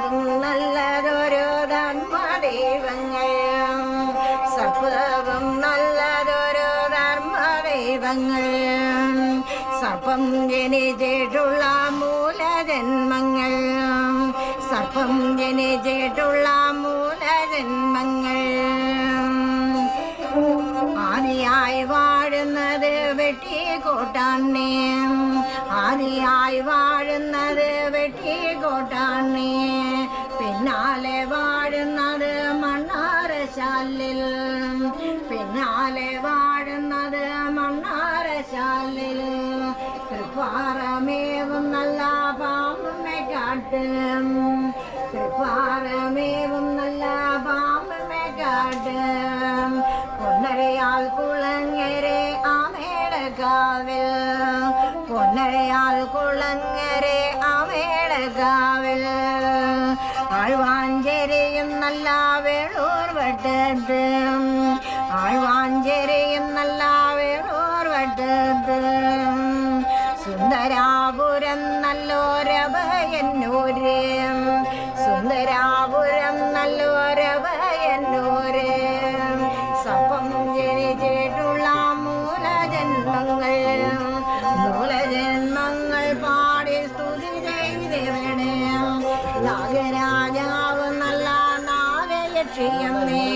ലോകം നല്ലതൊരു ധർമ്മദൈവങ്ങൾ സർവവും നല്ലതൊരു ധർമ്മദൈവങ്ങൾ സർപ്പം ജനിച്ചിട്ടുള്ള മൂലജന്മങ്ങൾ. സർപ്പം ജനിച്ചിട്ടുള്ള മൂലജന്മങ്ങൾ. ആദിയായി വാഴുന്നത് വെട്ടിക്കോട്ടാണ്ണേ ആദിയായി വാഴുന്നത് വെട്ടിക്കോട്ടാണ്ണേ മണ്ണാരശാലിൽ പിന്നാലെ വാഴുന്നത് മണ്ണാരശാലിൽ തൃപ്പാറമേവും നല്ല പാമ്പെ കാട്ട്. തൃപ്പാറമേവും നല്ല പാമ്പെ കാട്ട്. പൊന്നരയാൽ കുളങ്ങരെ ആമേടകാവിൽ പൊന്നരയാൽ കുളങ്ങരെ ആമേടകാവിൽ ആഴ്വാഞ്ചേരിയും നല്ല വേളൂർ വട്ടത്ത് ആഴ്വാഞ്ചേരിയും നല്ല വേളൂർ വട്ടത്ത് സുന്ദരാപുരം നല്ലോരഭയന്നൂര് സുന്ദരാപുരം നല്ലോരഭയന്നൂര് സപ്പം ജനിച്ചിട്ടുള്ള മൂലജന്മങ്ങൾ. മൂലജന്മങ്ങൾ പാടി സ്തുതി ചെയ്തവണേ ചെയ്യണമേ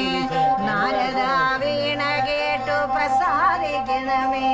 നാരദ വീണ കേട്ടു പ്രസാദിക്കണമേ.